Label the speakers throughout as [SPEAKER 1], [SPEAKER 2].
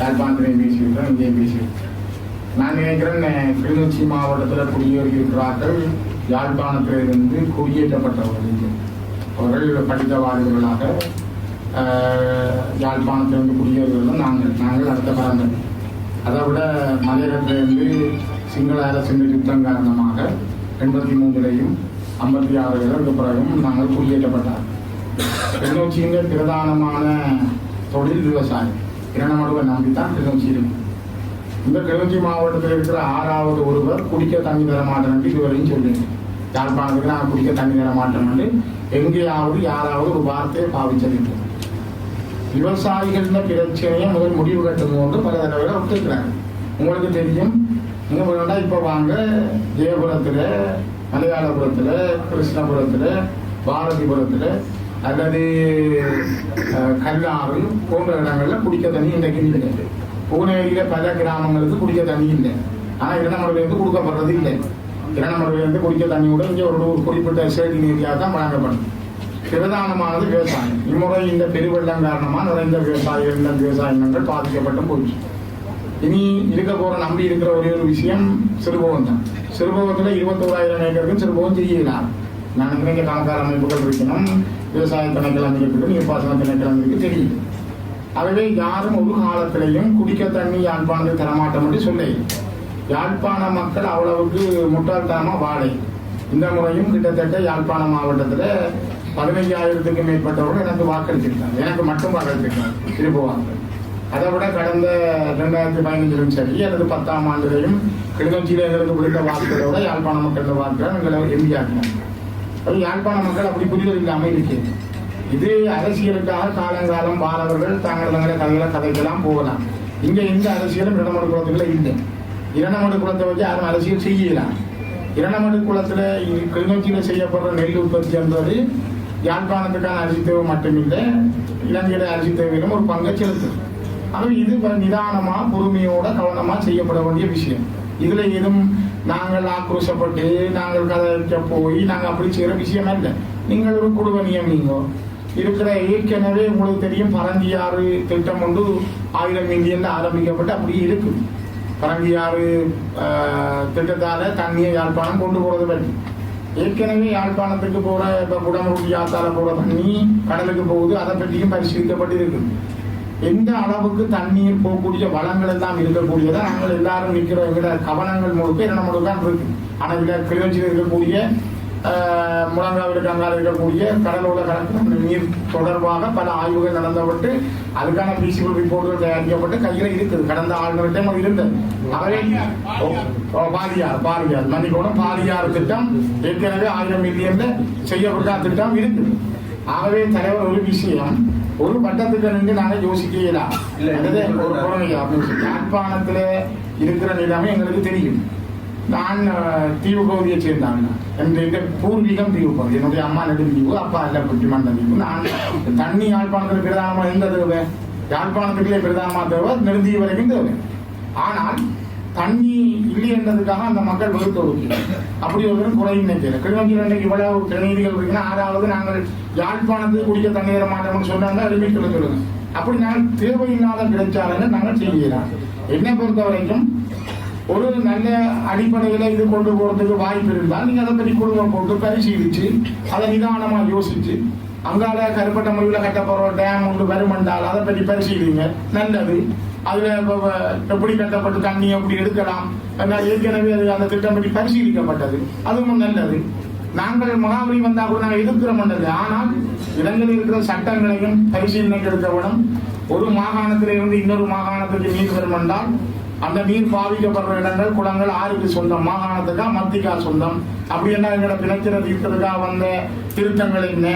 [SPEAKER 1] யாழ்ப்பாணத்திலையும் பேசியிருக்கிறோம் இங்கேயும் பேசியிருக்கிறோம் நான் நினைக்கிறேன் கிளிநொச்சி மாவட்டத்தில் குடியேறியிருக்கிறார்கள். யாழ்ப்பாணத்திலிருந்து குடியேற்றப்பட்டவர்கள். இங்கே அவர்கள் படித்தவாதிகளாக யாழ்ப்பாணத்திலிருந்து குடியேறுவதும் நாங்கள். நாங்கள் அடுத்த பரந்தன் அதை விட மலையகத்திலிருந்து சிங்கள அரசின் யுத்தம் காரணமாக எண்பத்தி மூன்றிலையும் ஐம்பத்தி ஆறுகளுக்கு பிறகும் நாங்கள் குடியேற்றப்பட்டார் கிளிநொச்சிங்க பிரதானமான தொழில் விவசாயம். இரணமடுவை நம்பித்தான் கிளிநொச்சி இந்த கிளிநொச்சி மாவட்டத்தில் இருக்கிற ஆறாவது ஒருவர் குடிக்க தண்ணி தர மாட்டேன் இதுவரையும் சொல்லுங்க யாழ்ப்பாணத்துக்கு நான் குடிக்க தண்ணி தர மாட்டேன் எங்கேயாவது யாராவது ஒரு வார்த்தையை பாவிச்சதில்லை விவசாயிகளின் பிரச்சனையை முதல் முடிவு கட்டணும் என்று பல தடவை ஒத்துக்கிறாங்க உங்களுக்கு தெரியும் நீங்க வேணா இப்போ வாங்க ஜெயபுரத்தில் மலையாளபுரத்தில் கிருஷ்ணபுரத்தில் பாரதிபுரத்தில் அல்லது கல்லாறு போன்ற இடங்கள்ல குடிக்க தண்ணி இன்றைக்கு இல்லை பூனேரியில பல கிராமங்களுக்கு குடிக்க தண்ணி இல்லை. ஆனா இருந்து கொடுக்கப்படுறது இல்லை. இருந்து குடிக்க தண்ணி கூட ஒரு ஒரு குறிப்பிட்ட சேடி நீரியாக தான் வழங்கப்படும். பிரதானமானது விவசாயம். இம்முறை இந்த பெருவெள்ளம் காரணமாக நிறைந்த விவசாய இந்த விவசாய நிலங்கள் பாதிக்கப்பட்டு போயிடுச்சு இனி இருக்க போற நம்பி இருக்கிற ஒரே ஒரு விஷயம் சிறுபோகம் தான். சிறுபோகத்தில் இருபத்தோராயிரம் ஏக்கருக்கு சிறுபோகம் செய்யலாம் நான் இங்க கணக்கார அமைப்புகள் இருக்கணும். விவசாய திணைக்களம் இருக்குது நீர்ப்பாசன திணைக்களம் இருக்கு தெரியும் ஆகவே யாரும் ஒரு காலத்திலையும் குடிக்க தண்ணி யாழ்ப்பாணத்தில் தரமாட்டோம் என்று சொல்லை. யாழ்ப்பாண மக்கள் அவ்வளவுக்கு முட்டாள்தனமாக வாழை. இந்த முறையும் கிட்டத்தட்ட யாழ்ப்பாண மாவட்டத்துல பதினைஞ்சாயிரத்துக்கு மேற்பட்டவர்கள் எனக்கு வாக்களித்திருக்காங்க எனக்கு மட்டும் வாக்களித்திருக்காங்க திருப்புவாங்க அதை விட கடந்த ரெண்டாயிரத்தி பதினஞ்சிலும் சரி அல்லது பத்தாம் ஆண்டுலையும் கிளிநொச்சியில் எங்களுக்கு கொடுத்த வாக்குகளை விட யாழ்ப்பாண மக்கள் வாக்குகள் எங்களை எம்பி ஆக்கினாங்க யாழ்ப்பாண மக்கள் அப்படி புரிதல் இல்லாமல் இருக்கிறது இது அரசியலுக்காக காலங்காலம் பாலவர்கள் தாங்கள் தங்களை கதைகளை கதைக்கெல்லாம் போகலாம். இங்க எந்த அரசியலும் இரணமடு குளத்துல இல்லை. இரணமடு குளத்தை வச்சு யாரும் அரசியல் செய்யலாம் இரணமடு குளத்துல இ- கிளிநொச்சியில செய்யப்படுற நெல் உற்பத்தி என்பது யாழ்ப்பாணத்துக்கான அரிசி தேவை மட்டுமில்லை இலங்கையில அரிசி தேவையிலும் ஒரு பங்கை செலுத்தும். ஆனால் இது வ- நிதானமா பொறுமையோட கவனமா செய்யப்பட வேண்டிய விஷயம். இதுல எதுவும் நாங்கள் ஆக்ரோஷப்பட்டு நாங்கள் கதைக்க போய் நாங்கள் அப்படி செய்கிற விஷயமே இல்லை நீங்கள் ஒரு குடும்ப நியமிங்க இருக்கிற ஏற்கனவே உங்களுக்கு தெரியும் பரங்கியாறு திட்டம் கொண்டு ஆயிரம் இந்தியன் ஆரம்பிக்கப்பட்டு அப்படியே இருக்கு. பரங்கியாறு திட்டத்தால் தண்ணியை யாழ்ப்பாணம் கொண்டு போகிறது பற்றி. ஏற்கனவே யாழ்ப்பாணத்துக்கு போகிற இப்போ குடமுருட்டி ஆத்தால போகிற தண்ணி கடலுக்கு போகுது அதை பற்றியும் பரிசீலிக்கப்பட்டு இருக்குது எந்த அளவுக்கு தண்ணீர் போகக்கூடிய வளங்கள் எல்லாம் இருக்கக்கூடியதா நாங்கள் எல்லாரும் நிற்கிற எங்களோட கவனங்கள் முழுக்க என்ன முழுக்க தான் இருக்கு. ஆனா இதுல இருக்கக்கூடிய முழங்காவில் கங்கால இருக்கக்கூடிய கடலோர கலப்பு நீர் தொடர்பாக பல ஆய்வுகள் நடந்தப்பட்டு அதுக்கான பிசிபிள் ரிப்போர்ட்டுகள் தயாரிக்கப்பட்டு கையில இருக்குது. கடந்த ஆளுநர்கிட்ட அது இருந்தது. ஓ, பாரியார் பாரியார். மன்னிக்கணும் பாரியார் திட்டம் ஏற்கனவே ஆயிரம் மில்லியன்ல செய்யப்பட்ட திட்டம் இருக்குது. ஆகவே தலைவர் ஒரு விஷயம் ஒரு பட்டத்துக்கு நின்று நாங்க யோசிக்கலாம்
[SPEAKER 2] இல்ல,
[SPEAKER 1] ஒரு பொறுமையா யாழ்ப்பாணத்துல இருக்கிற நிலைமை எங்களுக்கு தெரியும் நான் தீவு பகுதியை சேர்ந்தவன் என்னுடைய பூர்வீகம் தீவு பகுதி என்னுடைய அம்மா நெடுந்தீவு அப்பா இல்ல புட்டிமண்ட தீவு நான் தண்ணி யாழ்ப்பாணத்தில் பிரதானமா எந்த தேவை யாழ்ப்பாணத்துக்குள்ளே பிரதானமா தேவை நெடுந்தீவு வரைக்கும் தேவை ஆனால் தண்ணி இல்லை என்றதுக்காக அந்த மக்கள் வெறுத்து ஒதுக்கிறார் அப்படி ஒரு குறையும் நினைக்கிறேன் கிழமைக்கு இன்றைக்கு இவ்வளவு பிரதிநிதிகள் இருக்குன்னா ஆறாவது நாங்கள் யாழ்ப்பாணத்துக்கு குடிக்க தண்ணி தர மாட்டோம்னு சொன்னாங்க லிமிட் சொல்லுங்க அப்படி நாங்கள் தேவையில்லாத கிடைச்சாலும் நாங்கள் செய்கிறோம் என்னை பொறுத்த வரைக்கும் ஒரு நல்ல அடிப்படையில இது கொண்டு போறதுக்கு வாய்ப்பு இருந்தால் நீங்க அதை பற்றி குடும்பம் போட்டு பரிசீலிச்சு அதை நிதானமா யோசிச்சு அங்கால கருப்பட்ட முறையில் கட்ட போற டேம் ஒன்று வருமென்றால் அதை பற்றி பரிசீலிங்க. நல்லது. அதுல எப்படி கட்டப்பட்டு தண்ணி எப்படி எடுக்கலாம். ஏற்கனவே அது அந்த திட்டம் பற்றி பரிசீலிக்கப்பட்டது. அதுவும் நல்லது. நாங்கள் மகாபலி வந்தா கூட நாங்கள் எதிர்க்கிறோம் இல்லை ஆனால் இலங்கையில் இருக்கிற சட்டங்களையும் பரிசீலனைக்கு எடுக்கப்படும் ஒரு மாகாணத்திலிருந்து இன்னொரு மாகாணத்துக்கு நீர் வரும் என்றால் அந்த நீர் பாதிக்கப்படுற இடங்கள் குளங்கள் ஆறுக்கு சொந்தம் மாகாணத்துக்கா மத்திக்கா சொந்தம். அப்படி என்ன எங்களோட பிரச்சனை தீர்க்கிறதுக்காக வந்த திருத்தங்கள் என்ன?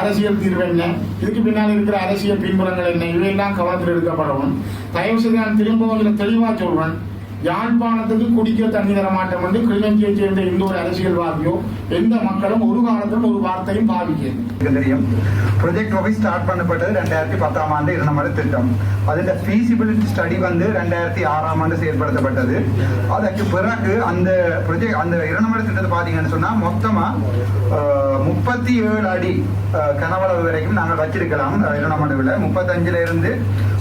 [SPEAKER 1] அரசியல் தீர்வு என்ன? இதுக்கு பின்னால் இருக்கிற அரசியல் பின்புலங்கள் என்ன? இவையெல்லாம் கவனத்தில் எடுக்கப்படணும். தயவு செய்து நான் திரும்பவும் இதில் தெளிவா சொல்வேன் யாழ்ப்பாணத்துக்கு குடிக்க தண்ணி தர மாட்டோம் என்று கிளிநொச்சியை சேர்ந்த எந்த ஒரு அரசியல்வாதியோ எந்த மக்களும் ஒரு காலத்திலும் ஒரு வார்த்தையும் பாதிக்கிறது
[SPEAKER 2] தெரியும். ப்ரொஜெக்ட் ஆஃபீஸ் ஸ்டார்ட் பண்ணப்பட்டது ரெண்டாயிரத்தி பத்தாம் ஆண்டு இரண்டாம் திட்டம். அதில் ஃபீசிபிலிட்டி ஸ்டடி வந்து ரெண்டாயிரத்தி ஆறாம் ஆண்டு செயல்படுத்தப்பட்டது. அதற்கு பிறகு அந்த ப்ரொஜெக்ட் அந்த இரண்டாம் திட்டத்தை பார்த்தீங்கன்னு சொன்னால் மொத்தமாக முப்பத்தி ஏழு அடி கனவளவு வரைக்கும் நாங்கள் வச்சிருக்கலாம் இரண்டாம் ஆண்டுவில் முப்பத்தஞ்சுல இருந்து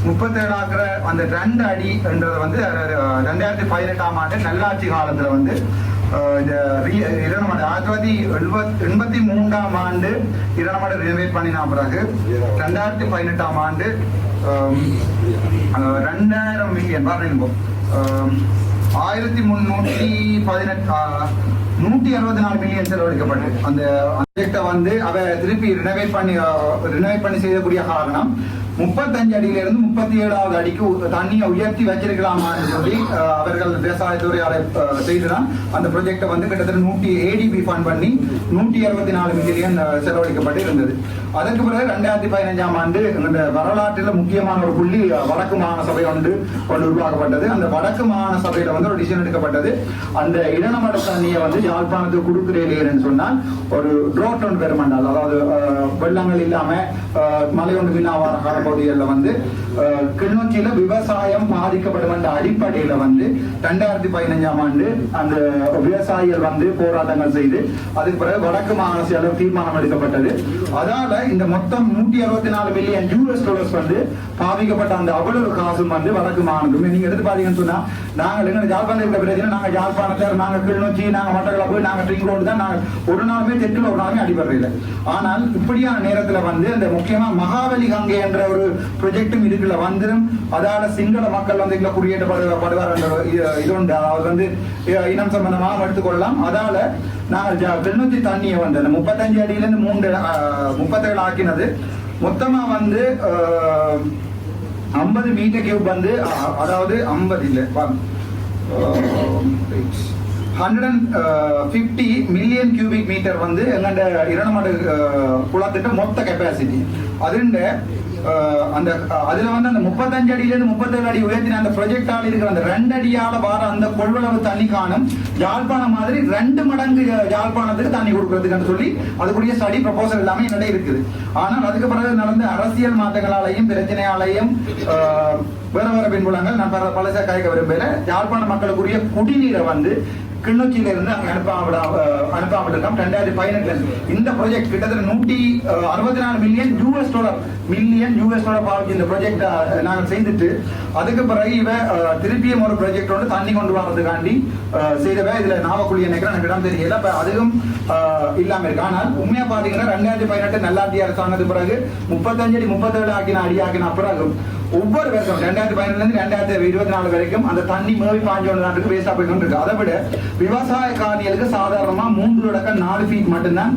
[SPEAKER 2] முப்பத்தேழாக்கிற அந்த ரெண்டு அடி என்றது வந்து ரெண்டாயிரத்தி பதினெட்டாம் ஆண்டு நல்லாட்சி காலத்துல வந்து இந்த ஆயிரத்தி தொள்ளாயிரத்தி எழுபத் எண்பத்தி மூன்றாம் ஆண்டு இரணமட ரினோவேட் பண்ணின பிறகு ரெண்டாயிரத்தி பதினெட்டாம் ஆண்டு ரெண்டாயிரம் மில்லியன் பாருங்க ஆயிரத்தி முன்னூற்றி பதினெட்டு நூற்றி அறுபத்தி நாலு மில்லியன் செலவழிக்கப்பட்டு அந்த ப்ராஜெக்டை வந்து அவ திருப்பி ரினோவேட் பண்ணி ரினோவேட் பண்ணி செய்யக்கூடிய காரணம் முப்பத்தஞ்சு அடியில இருந்து முப்பத்தி ஏழாவது அடிக்கு உ- தண்ணியை உயர்த்தி வச்சிருக்கலாமான்னு சொல்லி அவர்கள் விவசாயத்துறையால செய்துதான் அந்த ப்ரொஜெக்டை வந்து கிட்டத்தட்ட நூற்றி ஏடிபி ஃபண்ட் பண்ணி நூற்றி அறுபத்தி நாலு மில்லியன் செலவழிக்கப்பட்டு இருந்தது. அதற்கு பிறகு ரெண்டாயிரத்தி பதினஞ்சாம் ஆண்டு இந்த வரலாற்றில் முக்கியமான ஒரு புள்ளி வடக்கு மாகாண சபை ஒன்று கொண்டு உருவாக்கப்பட்டது. அந்த வடக்கு மாகாண சபையில வந்து ஒரு டிசிஷன் எடுக்கப்பட்டது. அந்த இளநமட தண்ணியை வந்து யாழ்ப்பாணத்துக்கு கொடுக்கிறேன் சொன்னால் ஒரு ட்ரோட் ஒன்று பெருமண்டால் அதாவது வெள்ளங்கள் இல்லாம மலையொன்று மழை ஒன்று பகுதிகளில் வந்து கிளிநொச்சியில விவசாயம் பாதிக்கப்படும் என்ற அடிப்படையில வந்து ரெண்டாயிரத்தி பதினஞ்சாம் ஆண்டு அந்த விவசாயிகள் வந்து போராட்டங்கள் செய்து அதுக்கு பிறகு வடக்கு மாகாண செயலர் தீர்மானம் எடுக்கப்பட்டது. அதால இந்த மொத்தம் நூற்றி அறுபத்தி நாலு மில்லியன் யூஎஸ் டாலர்ஸ் வந்து பாதிக்கப்பட்ட அந்த அவ்வளவு காசும் வந்து வடக்கு மாகாணத்துக்கு. நீங்க எடுத்து பாத்தீங்கன்னு சொன்னா நாங்கள் எங்க ஜாழ்ப்பாணம் இருக்கிற பிரச்சனை நாங்க ஜாழ்ப்பாணத்தை நாங்க கிளிநொச்சி நாங்க மட்டக்களப்பு நாங்க ட்ரிங்க் ரோடு தான் நாங்க ஒரு நாளுமே தெற்குல ஒரு நாளுமே அடிபடுறதில்லை. ஆனால் இப்படியான நேரத்துல வந்து அந்த முக்கியமா மகாபலி கங்கை என்ற ஒரு ப்ரொஜெக்டும் இதுக்குள்ள வந்துடும் அதால சிங்கள மக்கள் வந்து இங்க குடியேற்றப்படுவார் என்ற இது- இது உண்டு அதாவது வந்து இனம் சம்பந்தமாக எடுத்துக்கொள்ளலாம். அதால நாங்கள் ஜ- தண்ணியை வந்து முப்பத்தஞ்சு அடியில இருந்து மூன்று முப்பத்தேழு ஆக்கினது. மொத்தமா வந்து ஐம்பது மீட்டர் கியூப் வந்து அதாவது ஐம்பது இல்லை hundred and fifty million cubic metre வந்து எங்கண்ட இரணமடு குளத்திட்ட மொத்த கெப்பாசிட்டி அதுண்ட அந்த அதுல வந்து அந்த முப்பத்தஞ்சு அடியில இருந்து முப்பத்தேழு அடி உயர்த்தின அந்த ப்ரொஜெக்டால இருக்கிற அந்த ரெண்டு அடியால வர அந்த கொள்வளவு தண்ணி காணும். யாழ்ப்பாணம் மாதிரி ரெண்டு மடங்கு யாழ்ப்பாணத்துக்கு தண்ணி கொடுக்கறதுக்குன்னு சொல்லி அதுக்குரிய ஸ்டடி ப்ரொபோசல் எல்லாமே என்னிடம் இருக்குது. ஆனால் அதுக்கு பிறகு நடந்த அரசியல் மாற்றங்களாலையும் பிரச்சனையாலையும் வேற வேற பின்புலங்கள் நான் பல பலசா விரும்பல. யாழ்ப்பாண மக்களுக்குரிய குடிநீரை வந்து கிளிநொச்சியில இருந்து அங்க அனுப்பாம அனுப்பாமல் இருக்கோம் ரெண்டாயிரத்தி பதினெட்டுல இந்த ப்ராஜெக்ட் கிட்டத்தட்ட நூற்றி அறுபத்தி நாலு million US dollar million US dollar பாவிச்சு இந்த ப்ராஜெக்ட் நாங்கள் செய்துட்டு அதுக்கு பிறகு இவ திருப்பியும் ஒரு ப்ராஜெக்ட் வந்து தண்ணி கொண்டு வரதுக்காண்டி செய்தவ இதுல நாவக்குழி நினைக்கிறேன் எனக்கு இடம் தெரியல. இப்ப அதுவும் அஹ், இல்லாம இருக்கு. ஆனால் உண்மையா பாத்தீங்கன்னா ரெண்டாயிரத்தி பதினெட்டு நல்லாட்சி அரசாங்கத்து பிறகு முப்பத்தஞ்சு அடி முப்பத்தேழு ஆக்கின அடி ஆக்கின பிறகு ஒவ்வொரு வருஷம் ரெண்டாயிரத்தி பதினெட்டுல இருந்து ரெண்டாயிரத்தி இருபத்தி நாலு வரைக்கும் அந்த தண்ணி மேவி பாஞ்சு நாட்டுக்கு வேஸ்டா போயிட்டு இருக்கு. அதை விட விவசாய காணிகளுக்கு சாதாரணமா மூன்று லட்சம் நாலு ஃபீட் மட்டும்தான்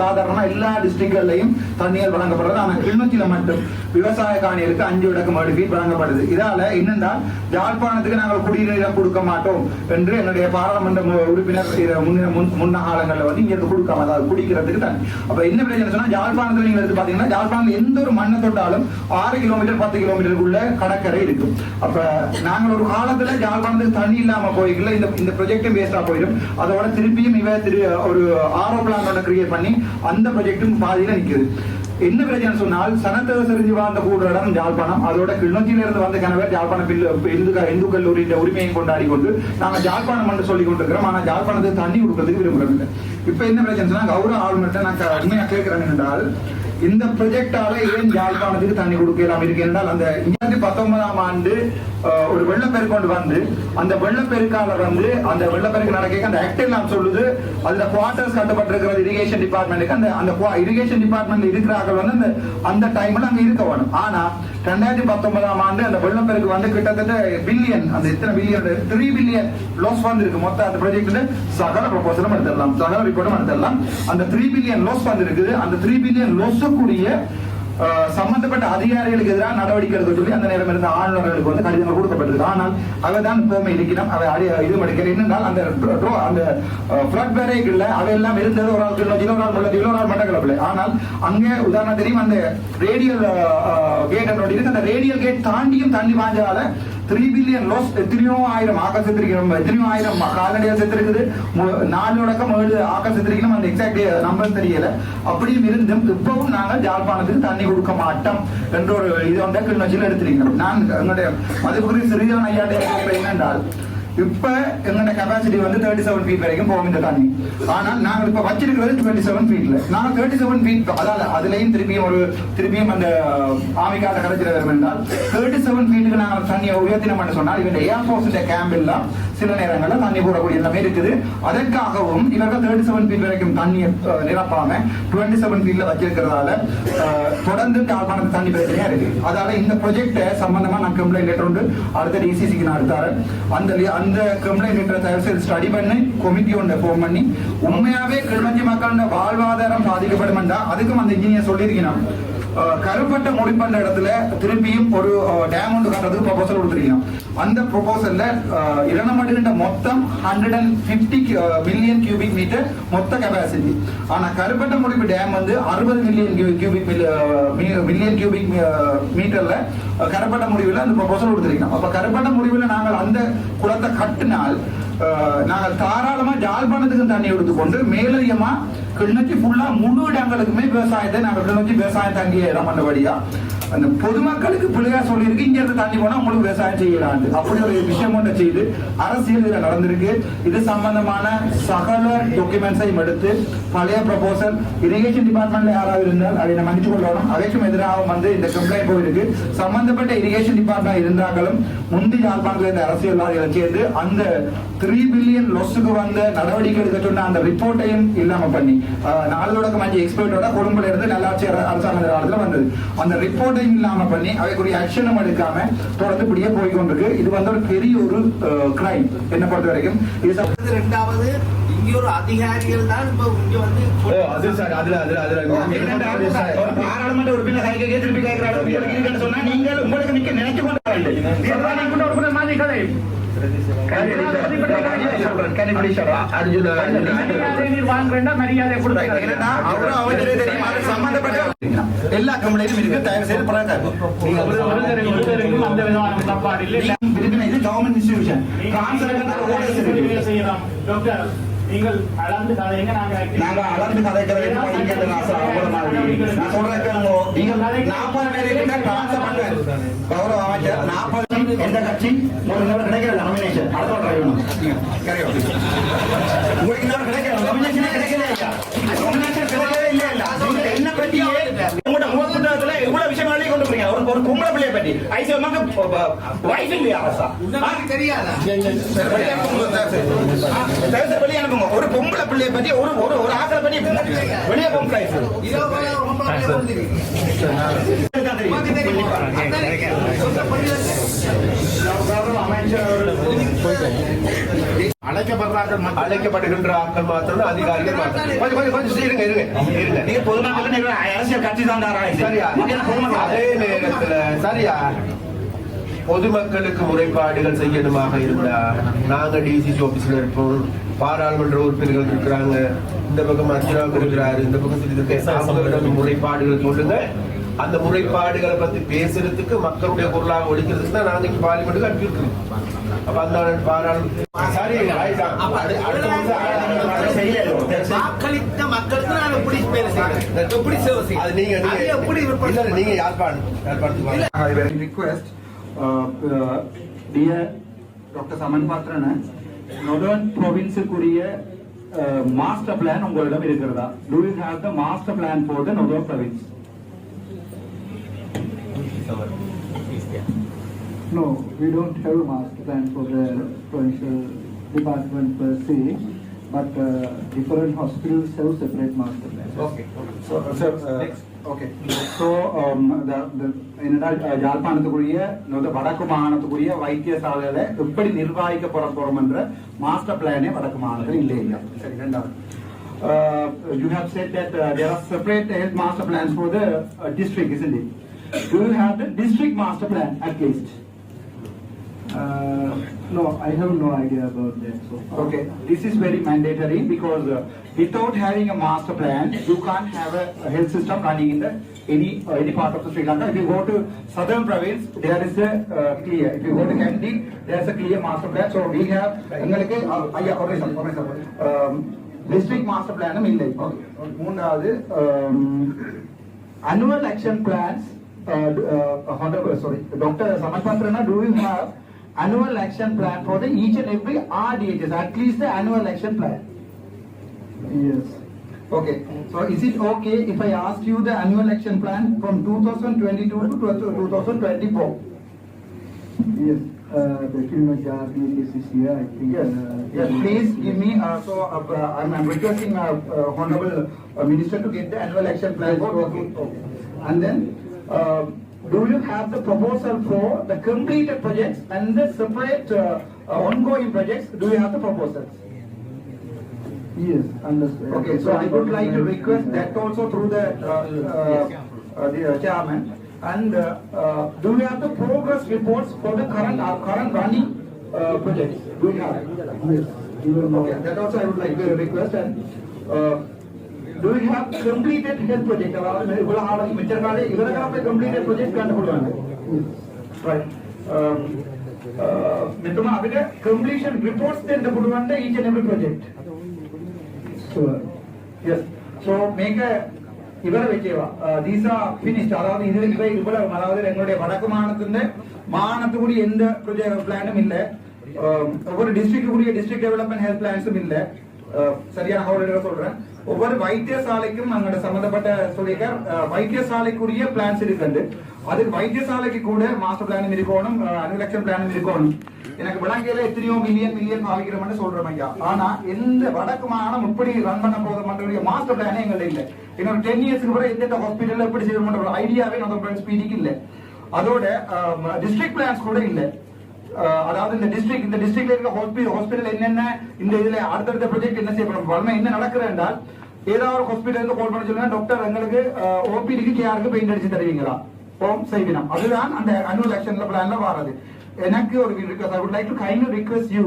[SPEAKER 2] சாதாரணமா எல்லா டிஸ்ட்ரிக்ட்கள்லையும் தண்ணீர் வழங்கப்படுறது. ஆனா கிளிநொச்சியில மட்டும் விவசாய காணிகளுக்கு அஞ்சு லட்சம் ஏழு ஃபீட் வழங்கப்படுது. இதால என்னென்றால் யாழ்ப்பாணத்துக்கு நாங்கள் குடிநீரை கொடுக்க மாட்டோம் என்று என்னுடைய பாராளுமன்ற உறுப்பினர் முன்ன- காலங்களில் வந்து இங்க கொடுக்காம அதாவது குடிக்கிறதுக்கு தண்ணி. அப்ப என்ன பிரச்சனை சொன்னா யாழ்ப்பாணத்துல நீங்க எடுத்து பாத்தீங்கன்னா யாழ்ப்பாணம் எந்த ஒரு மண்ணை தொட்டாலும் ஆறு கிலோமீட்டர் பத்து கிலோமீட்டர் கிலோமீட்டருக்குள்ள கடற்கரை இருக்கும். அப்ப நாங்கள் ஒரு காலத்துல யாழ்ப்பாணத்துக்கு தண்ணி இல்லாம போய்க்கல இந்த இந்த ப்ரொஜெக்டும் வேஸ்டா போயிடும். அதோட திருப்பியும் இவ திரு ஒரு ஆரோ பிளான் ஒன்று கிரியேட் பண்ணி அந்த ப்ரொஜெக்டும் பாதியில நிக்குது. என்ன பிரச்சனை சொன்னால் சனத்தக செறிஞ்சு வாழ்ந்த கூடுற இடம் ஜாழ்ப்பாணம். அதோட கிளிநொச்சியில இருந்து வந்த கணவர் யாழ்ப்பாணம் பில்லு- இந்து இந்து கல்லூரியின் உரிமையை கொண்டாடி கொண்டு நாங்க ஜாழ்ப்பாணம் என்று சொல்லி கொண்டிருக்கிறோம். ஆனா ஜாழ்ப்பாணத்துக்கு தண்ணி கொடுக்கறதுக்கு விரும்புறதில்லை. இப்ப என்ன பிரச்சனை சொன்னா கௌரவ ஆளுநர்கிட்ட நான் உண்மையா கேட்கிறேன் என்றால் இந்த ப்ரொஜெக்டால ஏன் யாழ்ப்பாணத்துக்கு தண்ணி கொடுக்கலாம் இருக்கு என்றால் அந்த இரண்டாயிரத்தி பத்தொன்பதாம் ஆண்டு ஒரு வெள்ளப்பெருக்கு கொண்டு வந்து அந்த வெள்ளப்பெருக்கால வந்து அந்த வெள்ளப்பெருக்கு நடக்க அந்த ஆக்ட் எல்லாம் சொல்லுது. அதுல குவார்டர்ஸ் கட்டப்பட்டிருக்கிறது இரிகேஷன் டிபார்ட்மெண்ட்டுக்கு அந்த அந்த இரிகேஷன் டிபார்ட்மெண்ட்ல இருக்கிறார்கள் வந்து அந்த அந்த டைம்ல அங்க இருக்க வேணும். ஆனா ரெண்டாயிரத்தி பத்தொன்பதாம் ஆண்டு அந்த வெள்ளப்பெருக்கு வந்து கிட்டத்தட்ட பில்லியன் அந்த எத்தனை பில்லியன் த்ரீ பில்லியன் லாஸ் வந்திருக்கு. மொத்த அந்த ப்ராஜெக்ட்ல சகல ப்ரொபோசலும் எடுத்துடலாம். சகல ரிப்போர்ட்டும் எடுத்துடலாம். அந்த த்ரீ பில்லியன் லாஸ் வந்திருக்குது. அந்த த்ரீ பில்லியன் இருக்கக்கூடிய சம்பந்தப்பட்ட அதிகாரிகளுக்கு எதிராக நடவடிக்கை எடுக்க சொல்லி அந்த நேரம் இருந்த ஆளுநர்களுக்கு வந்து கடிதங்கள் கொடுக்கப்பட்டிருக்கு. ஆனால் அவை தான் இப்பவுமே இருக்கிறோம் அவை அடி இது மடிக்கிற என்னென்றால் அந்த அந்த ஃபிளட் பேரேக்குள்ள அவை எல்லாம் இருந்தது ஒரு ஆள் கிலோ ஒரு ஆள் முள்ளத்தில் ஒரு ஆள் மட்டக்களப்பில் ஆனால் அங்கே உதாரணம் தெரியும் அந்த ரேடியல் கேட் இருக்கு. அந்த ரேடியல் கேட் தாண்டியும் தண்ணி பாஞ்சால த்ரீ பில்லியன் லோஸ் எத்தனையோ ஆயிரம் ஆக்க செத்துருக்கணும் எத்தனையோ ஆயிரம் கால்நடையாக செத்துருக்குது. நாலு அடக்கம் ஏழு ஆக்க செத்திருக்கணும் அந்த எக்ஸாக்ட் நம்பர் தெரியல. அப்படியும் இருந்தும் இப்பவும் நாங்கள் ஜாழ்ப்பாணத்துக்கு தண்ணி கொடுக்க மாட்டோம் என்ற ஒரு இது வந்து கிண்ணச்சியில் எடுத்திருக்கிறோம். நான் என்னுடைய மதிப்புக்குரிய சிறிதான் ஐயாட்டை என்னென்றால் இப்ப எங்களோட கெப்பாசிட்டி வந்து தேர்ட்டி செவன் ஃபீட் வரைக்கும் போகும் இந்த தண்ணி. ஆனா நாங்க இப்ப வச்சிருக்கிறது டுவெண்ட்டி செவன் ஃபீட்ல நாங்க தேர்ட்டி செவன் ஃபீட் அதாவது அதுலயும் திருப்பியும் ஒரு திருப்பியும் அந்த ஆமிக்கால கடைசியில் வரும் என்றால் தேர்ட்டி செவன் ஃபீட்டுக்கு நாங்கள் தண்ணியை உயர்த்தினோம்னு சொன்னால் இவங்க ஏர் ஃபோர்ஸ் கேம்ப் எல்லாம் சில நேரங்களில் தண்ணி போடக்கூடிய எல்லாமே இருக்குது. அதற்காகவும் இவர்கள் தேர்ட்டி செவன் ஃபீட் வரைக்கும் தண்ணியை நிரப்பாம டுவெண்ட்டி செவன் ஃபீட்ல வச்சிருக்கிறதால தொடர்ந்து யாழ்ப்பாணத்து தண்ணி பிரச்சனையா இருக்கு. அதால இந்த ப்ரொஜெக்ட் சம்பந்தமா நான் கம்ப்ளைண்ட் லெட்டர் உண்டு. அடுத்த டிசிசிக்கு நான் எடுத்தாரேன் அந்த அந்த கம்ப்ளைண்ட் லெட்டரை தயவு செய்து ஸ்டடி பண்ணி கொமிட்டி ஒன்றை ஃபோன் பண்ணி உண்மையாவே கிழமஞ்சி மக்களோட வாழ்வாதாரம் பாதிக்கப்படும் அதுக்கும் அந்த இன்ஜினியர் சொல்லியிருக்கிறான். கருப்பட்ட கருப்பட்ட முடிப்பண்ட இடத்துல திருப்பியும் ஒரு டேம் ஒன்று கட்டுறதுக்கு ப்ரொபோசல் கொடுத்துருக்கோம் அந்த ப்ரொபோசல்ல இரணமடுகின்ற மொத்தம் hundred and fifty million cubic metre மொத்த கெபாசிட்டி ஆனா கருப்பட்ட முடிப்பு டேம் வந்து அறுபது மில்லியன் கியூபிக் மில்லியன் கியூபிக் மீட்டர்ல கருப்பட்ட முடிவில் அந்த ப்ரொபோசல் கொடுத்துருக்கோம் அப்ப கருப்பட்ட முடிவில் நாங்கள் அந்த குளத்தை கட்டினால் நாங்கள் தாராளமா ஜாழ்ப்பாணத்துக்கு தண்ணி எடுத்துக்கொண்டு மேலதிகமாக கிளிநொச்சி ஃபுல்லா முழு இடங்களுக்குமே விவசாயத்தை நாங்கள் கிளிநொச்சி விவசாயம் தங்கிய இடம் பண்ணபடியா அந்த பொதுமக்களுக்கு பிள்ளையா சொல்லியிருக்கு. இங்க இருந்து தண்ணி போனா உங்களுக்கு விவசாயம் செய்யலாம் அப்படி ஒரு விஷயம் ஒன்றை செய்து அரசியல் இதுல நடந்திருக்கு. இது சம்பந்தமான சகல டாக்குமெண்ட்ஸையும் எடுத்து பழைய ப்ரொபோசல் இரிகேஷன் டிபார்ட்மெண்ட்ல யாராவது இருந்தால் அதை நம்ம மன்னிச்சு கொள்ளணும். அதற்கும் எதிராக வந்து இந்த கம்ப்ளைண்ட் போயிருக்கு. சம்பந்தப்பட்ட இரிகேஷன் டிபார்ட்மெண்ட் இருந்தாங்களும் முந்தி யாழ்ப்பாணத்தில் இந்த அரசியல்வாதிகளை சேர்ந்து அந்த த்ரீ பில்லியன் லொஸுக்கு வந்த நடவடிக்கை எடுக்க சொன்ன அந்த ரிப்போர்ட்டையும் இல்லாம பண்ணி நாளோட மஞ்சள் எக்ஸ்பர்ட்டோட கொழும்புல இருந்து நல்லாட்சி அரசாங்க வந்தது. அந்த ரிப்போர்ட் ரிப்போர்ட்டையும் இல்லாம பண்ணி அதுக்குரிய ஆக்ஷனும் எடுக்காம தொடர்ந்து இப்படியே போய் கொண்டிருக்கு இது வந்து ஒரு பெரிய ஒரு கிரைம் என்ன பொறுத்த வரைக்கும் இது
[SPEAKER 3] ரெண்டாவது இங்க ஒரு அதிகாரிகள் தான் இப்ப இங்க வந்து
[SPEAKER 4] ஓ அது சார் அதுல அதுல அதுல.
[SPEAKER 2] என்னடா, ஒரு பாராளுமன்ற உறுப்பினர் கைக்கு திருப்பி கேட்கிறாரு உங்களுக்கு இருக்குன்னு சொன்னா நீங்கள் உங்களுக்கு நிக்க நினைச்சு கொண்டு. உறுப்பினர் மாதிரி கதை எல்லா கம்பெனிலும் இருக்கு. தயவு செய்து பிறகு நீங்க இருக்கிற இது கவர்மெண்ட் இன்ஸ்டிடியூஷன்
[SPEAKER 5] டாக்டர் நீங்கள் அளந்து கதைங்க நாங்க
[SPEAKER 2] நாங்க அளந்து கதைக்கிறது நான் சொல்றேன் கேளுங்க. நீங்க நாற்பது பேர் இருக்க டிரான்ஸ்ஃபர் பண்ணுங்க. கௌரவ அமைச்சர் நாற்பது எந்த கட்சி ஒரு நாள் கிடைக்கிற நாமினேஷன் அதை சொல்றேன் உங்களுக்கு இன்னொரு கிடைக்கிற நாமினேஷனே நாமினேஷன் கிடைக்கவே இல்லை. என்ன பற்றியே உங்களோட முக புத்தகத்துல எவ்வளவு விஷயம் எழுதி கொண்டு போறீங்க. ஒரு ஒரு பொம்பளை பிள்ளைய பற்றி ஐசிஎம்மாக்கு வைஃப் இல்லையா
[SPEAKER 3] தெரியாதா?
[SPEAKER 2] வெளியே அனுப்புங்க ஒரு பொம்பளை பிள்ளைய ஆக்களை வெளியே பொம்பளை
[SPEAKER 1] அழைக்கப்படுறார்கள்
[SPEAKER 4] அழைக்கப்படுகின்ற ஆட்கள் மாத்திரம் அதிகாரிகள் கொஞ்சம் கொஞ்சம் கொஞ்சம் இருங்க இருங்க. இருங்க.
[SPEAKER 2] நீங்க பொதுமக்கள் அரசியல் கட்சி தான்
[SPEAKER 4] சரியா. அதே நேரத்துல சரியா. பொதுமக்களுக்கு முறைப்பாடுகள் செய்யணுமாக இருந்தா நாங்க டிசிசி ஆபீஸ்ல இருப்போம். பாராளுமன்ற உறுப்பினர்கள் இருக்கிறாங்க. இந்த பக்கம் அர்ஜுனாவுக்கு இருக்கிறாரு. இந்த அவங்களிடம் முறைப்பாடுகள் சொல்லுங்க. அந்த முறைப்பாடுகளை பத்தி பேசுறதுக்கு மக்களுடைய குரலாக ஒழிக்கிறதுக்கு தான் நாங்க இங்க பார்லிமெண்ட்டுக்கு அனுப்பியிருக்கிறோம். அப்ப அந்த பாராளுமன்ற சரி
[SPEAKER 3] வாக்களித்த மக்களுக்கு நான் எப்படி வேலை செய்யறேன் எப்படி சேவை
[SPEAKER 4] அது
[SPEAKER 3] செய்யறேன்
[SPEAKER 4] நீங்க
[SPEAKER 3] எப்படி
[SPEAKER 4] நீங்க யாழ்ப்பாணம் யாழ்ப்பாணத்துக்கு வாங்க.
[SPEAKER 2] I very request, uh, uh, dear Dr. Saman Patrana, Northern Province குரிய மாஸ்டர் பிளான் உங்களிடம் இருக்கிறதா Do you have the master plan for the Northern Province?
[SPEAKER 6] No, we don't have a master plan for the provincial department per se, but uh, different hospitals have separate master plans.
[SPEAKER 2] Okay. So, sir, uh, okay. Okay so என்னடா அஹ், யாழ்ப்பாணத்துக்குரிய வடக்கு மாகாணத்துக்குரிய வைத்தியசாலையில எப்படி நிர்வாகிக்க போறோம் என்ற master பிளானே வடக்கு மாகாணத்தில் இல்லை இல்லை சரி ரெண்டாவது Uh, you have said that uh, there are separate health master plans for the uh, district, isn't it? Do you have the district master plan at least?
[SPEAKER 6] Uh, no, I have no idea about that so far.
[SPEAKER 2] Okay, this is very mandatory because uh, without having a master plan, you can't have a, a health system running in the any uh, any part of the Sri Lanka. If you go to southern province, there is a uh, clear. If you go to Kandy, there is a clear master plan. So we have எங்களுக்கு uh, ஐயா ஒரு நிமிஷம், ஒரு நிமிஷம். Um, district master plan இல்லை Okay. மூன்றாவது um, annual action plans. Uh, uh, Honorable, sorry, Dr. Samat Patrana, do you have annual action plan for the each and every RDHS, at least the annual action plan.
[SPEAKER 6] Yes.
[SPEAKER 2] Okay, so is it okay if I ask you the annual action plan from 2022 to 2024?
[SPEAKER 6] Yes, uh, the is here, I think.
[SPEAKER 2] Yes,
[SPEAKER 6] uh,
[SPEAKER 2] yes, please give me, uh, so, uh, uh, I'm I'm requesting, uh, uh, Honorable uh, Minister to get the annual action plan for, okay. And then, uh, do you have the proposal for the completed projects and the separate, uh, uh, ongoing projects, do you have the proposals?
[SPEAKER 6] Yes, understood.
[SPEAKER 2] Okay, so I would like to request that also through the, uh, uh, uh, the uh, chairman. And, uh, uh, do we have the progress reports for the current, uh, current running, uh, projects? Do you have?
[SPEAKER 6] Yes.
[SPEAKER 2] Okay, that also I would like to request and, uh, do you have completed health project? அதாவது இவ்வளவு ஆளுக்கு மிச்ச காலே இவருக்கு அப்ப completed project கண்டுபிடுவாங்க. Right. Um, uh, மித்தமா அவരുടെ completion reports then கொடுவாங்க each and every project.
[SPEAKER 6] Sure.
[SPEAKER 2] Yes. So make a இவரை வச்சேவா these are finished அதாவது இது இவை இவ்வளவு அதாவது எங்களுடைய வடக்கு மாநிலத்தின் மாநிலத்துக்குரிய எந்த பிளானும் இல்ல அஹ், ஒவ்வொரு டிஸ்ட்ரிக்ட் கூடிய டிஸ்ட்ரிக்ட் டெவலப்மெண்ட் ஹெல்த் பிளான்ஸும் இல்ல அஹ், சரியான ஹோல்டர் சொல்றேன் ஒவ்வொரு வைத்தியசாலைக்கும் அங்கோட சம்பந்தப்பட்ட சொல்லியிருக்க வைத்தியசாலைக்குரிய பிளான்ஸ் இருக்குது அது வைத்தியசாலைக்கு கூட மாஸ்டர் பிளானும் இருக்கணும் அனுலட்சம் பிளானும் இருக்கணும். எனக்கு விளங்கையில எத்தனையோ மில்லியன் மில்லியன் பாவிக்கிறோம்னு சொல்றோம் ஐயா. ஆனா எந்த வடக்கு மாகாணம் எப்படி ரன் பண்ண போதும் மாஸ்டர் பிளானே எங்கள்ட்ட இல்ல. இன்னொரு டென் இயர்ஸ்க்கு பிறகு எந்த ஹாஸ்பிட்டல் எப்படி செய்யணும் ஐடியாவே நம்ம ஸ்பீடிக்கு இல்ல. அதோட டிஸ்ட்ரிக்ட் பிளான்ஸ் கூட இல்ல. அதாவது இந்த டிஸ்ட்ரிக்ட் இந்த டிஸ்ட்ரிக்ட்ல இருக்க ஹாஸ்பிட்டல் என்னென்ன இந்த இதுல அடுத்தடுத்த ப்ரொஜெக்ட் என்ன செய்யப்படும் வறுமை என்ன நடக்குது என்றால் ஏதாவது ஒரு ஹாஸ்பிட்டல் இருந்து கால் பண்ண சொல்லுங்க டாக்டர் எங்களுக்கு ஓபிடிக்கு கேஆருக்கு பெயிண்ட் அடிச்சு தருவீங்களா ஓம் செய்வினம் அதுதான் அந்த அனுவல் ஆக்ஷன்ல பிளான்ல வாரது எனக்கு ஒரு request I would like to kind request you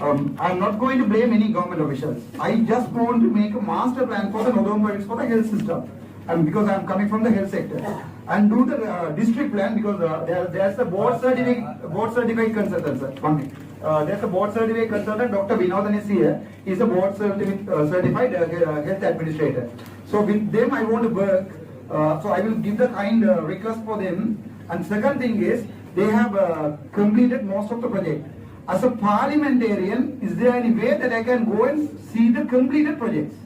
[SPEAKER 2] Um, I'm not going to blame any government officials. I just want to make a master plan for the northern province for the health system. And because I'm coming from the health sector. And do the uh, district plan because uh, there, there's a board certificate, board certified consultant, sir. One minute. Uh, there's a board certified consultant, Dr. Vinodhan is here. He's a board uh, certified uh, uh, health administrator. So with them I want to work. Uh, so I will give the kind uh, request for them. And second thing is, they have uh, completed most of the project. As a parliamentarian, is there any way that I can go and see the completed projects?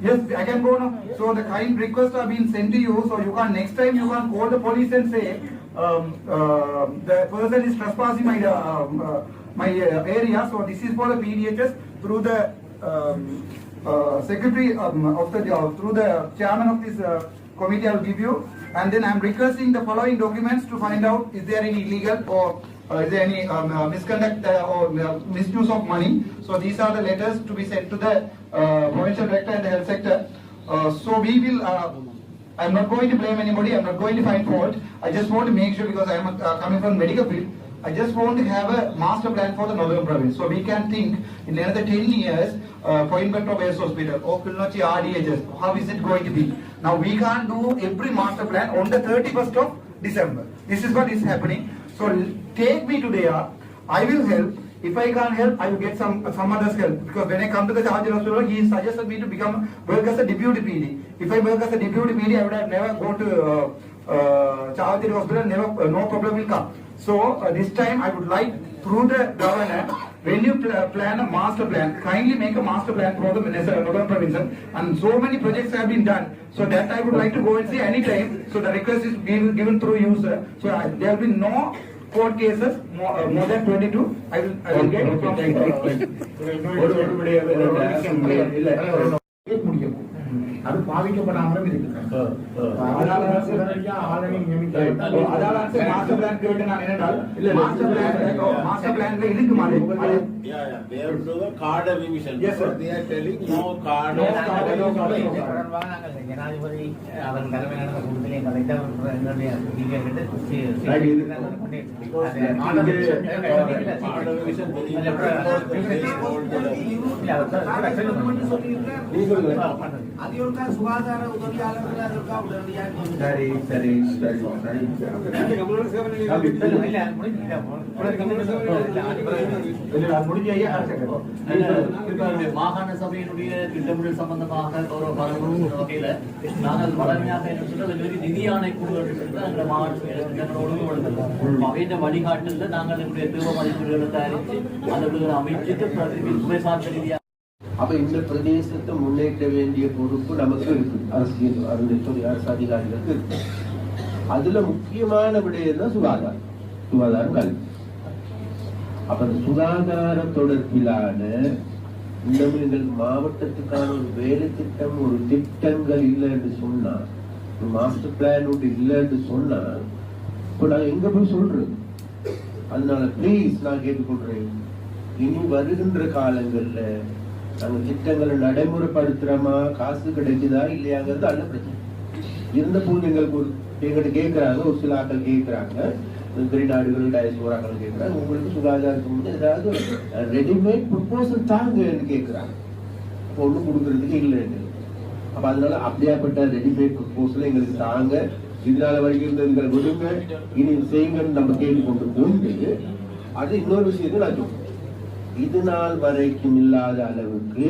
[SPEAKER 2] Yes, I can go now. So the kind requests are being sent to you, so you can, next time you can call the police and say, um, uh, the person is trespassing my, uh, um, uh, my uh, area, so this is for the PDHS through the, um, uh, secretary um, of the, uh, through the chairman of this, committee I will give you. And then I'm requesting the following documents to find out is there any illegal or is there any um, misconduct or misuse of money. So these are the letters to be sent to the provincial director and the health sector. So we will, I'm not going to blame anybody, I'm not going to find fault. I just want to make sure because I am uh, coming from medical field. I just want to have a master plan for the northern province. So we can think in another 10 years, uh, Coimbatore Base Hospital or Kilnochi RDHS, how is it going to be? Now we can't do every master plan on the 31st of December. This is what is happening. So take me to there. I will help. If I can't help, I will get some some others help. Because when I come to the charge hospital, he suggested me to become work as a deputy PD. If I work as a deputy PD, I would have never gone to uh, uh, charge hospital. Never, uh, no problem will come. So uh, this time, I would like through the governor, when you pl- plan a master plan, kindly make a master plan for the Northern Province. And so many projects have been done. So that I would like to go and see anytime. So the request is given, given through you, sir. So I, there will be no court cases more, uh, more than 22 I will, I will get from
[SPEAKER 1] you. அது பாதிக்கப்படாமலும் இருக்கு அதனால உடனடியா ஆளை நியமிக்க
[SPEAKER 2] அதாவது master plan கேட்டு நான் என்னென்றால் மாஸ்டர் பிளான் மாஸ்டர் பிளான்ல இருக்கு மாதிரி அது
[SPEAKER 7] Yeah, yeah, they have to do the card revision.
[SPEAKER 2] Yes, sir.
[SPEAKER 7] But They are telling no card.
[SPEAKER 2] No card, no card.
[SPEAKER 8] தொடர்பாக நாங்கள் ஜனாதிபதி அவர் தலைமையிலான கூட்டத்திலே கலைத்த என்னுடைய நீங்கள் கிட்ட சி- சி-
[SPEAKER 3] Right, இது-
[SPEAKER 8] அது
[SPEAKER 3] சுகாதார உதவியாளர்களா இருக்கா உடனடியாக
[SPEAKER 4] சரி சரி சரி.
[SPEAKER 9] மாகாண சபையினுடைய திட்டமிடல் சம்பந்தமாக கௌரவ பாராளுமன்ற வகையில நாங்கள் வளமையாக என்ன சொல்றது நிதி ஆணைக்குழுகள் அந்த மாகாண திட்டங்கள் ஒழுங்குபடுத்தலாம் அவையின் வழிகாட்டுல நாங்கள் எங்களுடைய தீவிர மதிப்பீடுகளை தயாரித்து அந்த அமைச்சுட்டு பிரதிநிதி ரீதியாக
[SPEAKER 4] அப்ப இந்த பிரதேசத்தை முன்னேற்ற வேண்டிய பொறுப்பு நமக்கு இருக்கு அரசியல் அருந்துறை அரசு அதிகாரிகளுக்கு இருக்கு அதுல முக்கியமான விடயம் தான் சுகாதாரம். சுகாதாரம் கல்வி அப்ப அந்த சுகாதார தொடர்பிலான இந்த எங்களுக்கு மாவட்டத்துக்கான ஒரு வேலை திட்டம் ஒரு திட்டங்கள் இல்லைன்னு சொன்னா ஒரு மாஸ்டர் பிளான் ஒன்று இல்லைன்னு சொன்னா இப்போ நான் எங்க போய் சொல்றது? அதனால ப்ளீஸ் நான் கேட்டுக்கொள்றேன். இனி வருகின்ற காலங்கள்ல நம்ம திட்டங்களை நடைமுறைப்படுத்துறோமா? காசு கிடைக்குதா இல்லையாங்கிறது அல்ல பிரச்சனை. இருந்த போது எங்களுக்கு ஒரு எங்கிட்ட கேட்கறாங்க ஒரு சில ஆட்கள் கேட்கறாங்க வெளிநாடுகள் டயஸ்போராக்கள் கேட்கறாங்க உங்களுக்கு சுகாதாரத்துக்கு வந்து ஏதாவது ரெடிமேட் ப்ரொபோசல் தாங்கன்னு கேட்கறாங்க அப்போ ஒன்றும் கொடுக்கறதுக்கு இல்லைன்னு. அப்ப அதனால அப்படியாப்பட்ட ரெடிமேட் ப்ரொபோசல் எங்களுக்கு தாங்க. இதனால வரைக்கும் இருந்ததுங்களை விடுங்க. இனி செய்யுங்கன்னு நம்ம கேள்வி கொண்டு அது இன்னொரு விஷயத்தை நான் சொல்றேன் இது நாள் வரைக்கும் இல்லாத அளவுக்கு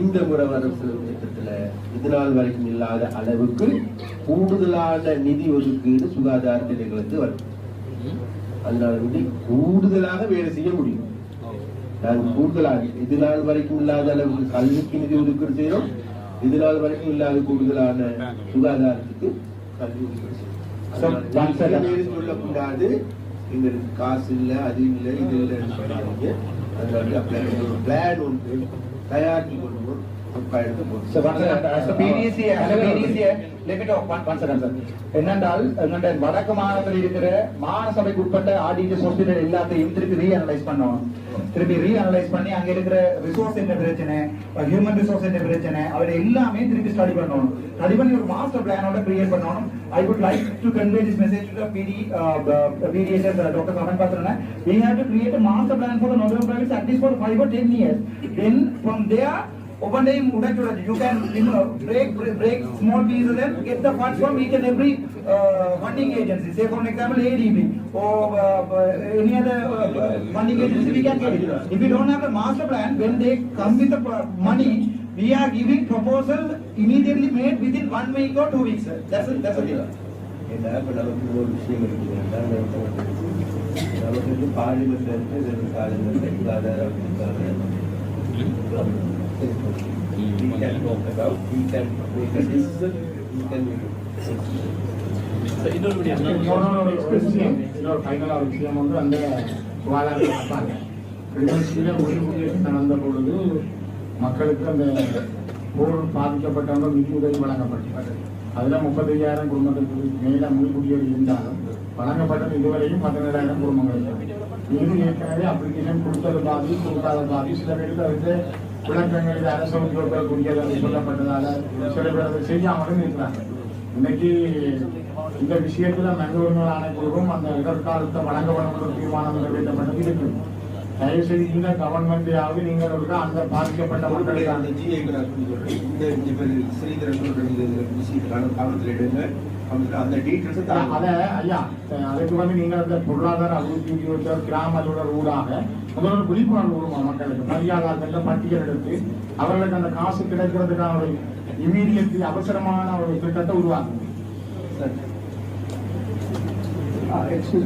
[SPEAKER 4] இந்த முறை வரும் செலவு திட்டத்துல இது நாள் வரைக்கும் இல்லாத அளவுக்கு கூடுதலான நிதி ஒதுக்கீடு சுகாதார நிலையங்களுக்கு வரும். அதனால வந்து கூடுதலாக வேலை செய்ய முடியும். நாங்கள் கூடுதலாக இது நாள் வரைக்கும் இல்லாத அளவுக்கு கல்விக்கு நிதி ஒதுக்கீடு செய்யறோம். இது நாள் வரைக்கும் இல்லாத கூடுதலான சுகாதாரத்துக்கு கல்வி ஒதுக்கீடு செய்யறோம். சொல்லக்கூடாது. எங்களுக்கு காசு இல்லை அது இல்லை இது இல்லைன்னு சொல்லாதீங்க அதனால ஒரு பிளான் ஒன்று தயாரித்து கொண்டு
[SPEAKER 2] என்னென்றால் எங்களுடைய வடக்கு மாநிலத்தில் இருக்கிற மாகாண உட்பட்ட ஆர்டிஜிஎஸ் ஹாஸ்பிட்டல் எல்லாத்தையும் திருப்பி ரீஅனலைஸ் பண்ணணும் திருப்பி ரீஅனலைஸ் பண்ணி அங்க இருக்கிற ரிசோர்ஸ் என்ன பிரச்சனை ஹியூமன் ரிசோர்ஸ் என்ன பிரச்சனை அவரை எல்லாமே திருப்பி ஸ்டடி பண்ணணும் ஸ்டடி பண்ணி ஒரு மாஸ்டர் பிளானோட கிரியேட் பண்ணணும் I would like to convey this message to PD PDHS doctor come on Patrana we have to create master plan for for the at least for 5 or 10 years then from there ஒவ்வொன்றையும் உடைச்சுடச்சு you can break break small pieces and get the funds from each and every funding agency say for example ADB or uh, any other uh, funding agency we can get it if we don't have a master plan when they come with the pro- money we are giving proposal immediately made within one week or two weeks sir. that's a, that's a thing
[SPEAKER 4] ஏன்னா இப்ப நமக்கு ஒரு விஷயம் இருக்குது நமக்கு வந்து We can talk about, we can make a decision, we can
[SPEAKER 9] இன்னொரு
[SPEAKER 1] ஃபைனலாக ஒரு விஷயம் வந்து அந்த சுகாதார பார்ப்பாங்க கிளிநொச்சியில் நடந்த பொழுது மக்களுக்கு அந்த போர் பாதிக்கப்பட்டவங்க நிதி உதவி வழங்கப்பட்டது அதில் முப்பத்தையாயிரம் குடும்பத்திற்கு மேலே முன்குடியோடு இருந்தாலும் வழங்கப்பட்டது இதுவரையும் பதினேழாயிரம் குடும்பங்கள் இது ஏற்கனவே அப்ளிகேஷன் கொடுத்தது பாதி கொடுக்காத பாதி சில பேருக்கு அதுக்கு விளக்கங்கள் அரசு உத்தியோகக்கூடியது சொல்லப்பட்டதால சில பேர் அதை செய்யாமலும் இருக்கிறாங்க. இன்னைக்கு இந்த விஷயத்துல மனித ஆணைக்குழுவும் அந்த இடர்காலத்தை வழங்க வேண்டும் தீர்மானம் நிறைவேற்றப்பட்டது இருக்கு தயவு செய்து இந்த கவர்மெண்டையாவது நீங்கள் ஒரு அந்த பாதிக்கப்பட்ட மக்களுக்கு
[SPEAKER 4] அந்த ஜிஐக்கு நான் சொல்லி சொல்றேன். இந்த இந்த பேர் ஸ்ரீதரன் விஷயத்துக்கான எடுங்க அவங்களுக்கு அந்த டீட்டெயில்ஸ்
[SPEAKER 1] அத ஐயா அதுக்கு வந்து நீங்கள் அந்த பொருளாதார அபிவிருத்தி உத்தியோகத்தர் கிராம அலுவலர் ஊடாக விழிப்புணர்வு உருவா மக்களுக்கு? மரியாதை பட்டியல் எடுத்து அவர்களுக்கு அந்த காசு கிடைக்கிறதுக்கான ஒரு இமீடியட்லி அவசரமான ஒரு திட்டத்தை உருவாக்குங்க.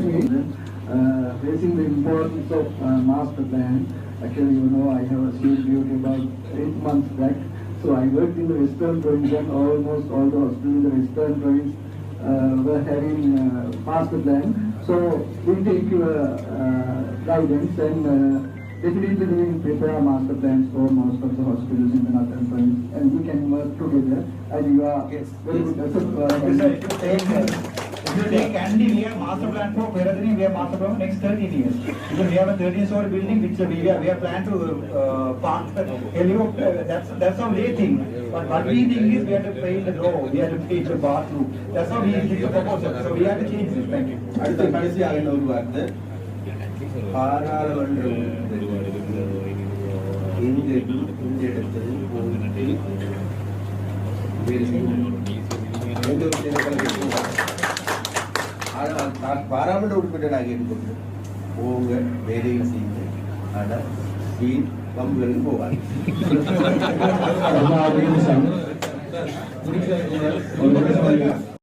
[SPEAKER 6] Me, uh, raising the importance of uh, master plan. Actually, you know, I have achieved duty about eight months back. So I worked in the western province and almost all the hospitals in the western province uh, were having uh, master plan. So we take your uh, guidance and uh, definitely we will prepare master plans for most of the hospitals in the northern province and we can work together and you are
[SPEAKER 4] Yes,
[SPEAKER 6] very
[SPEAKER 4] yes.
[SPEAKER 6] good.
[SPEAKER 2] Sir,
[SPEAKER 6] uh,
[SPEAKER 2] you take, uh, if you take Andy, we have master plan for Peradini, we have master plan for next thirteen years. Because we have a thirteen story building which we have, we have planned to, uh, park, uh, helio, uh, that's, that's how they think. But what we think is we have to paint the door, we have to paint the bathroom. That's how we, it's a proposal, so we have to change this, thank you.
[SPEAKER 4] அடுத்த கடைசியாக என்ன ஒரு வார்த்தை பாராளுமன்ற உறுப்பினர்கள் எங்கேயும் இந்த இடத்தில் போயிட்டு வேலை செய்யணும் எந்த ஒரு தேர்தலும் ஆனால் நான் பாராளுமன்ற உறுப்பினராக இருந்து போங்க வேலையை செய்யுங்க ஆனால் வீண் பம்புகளுக்கு போவாங்க
[SPEAKER 6] and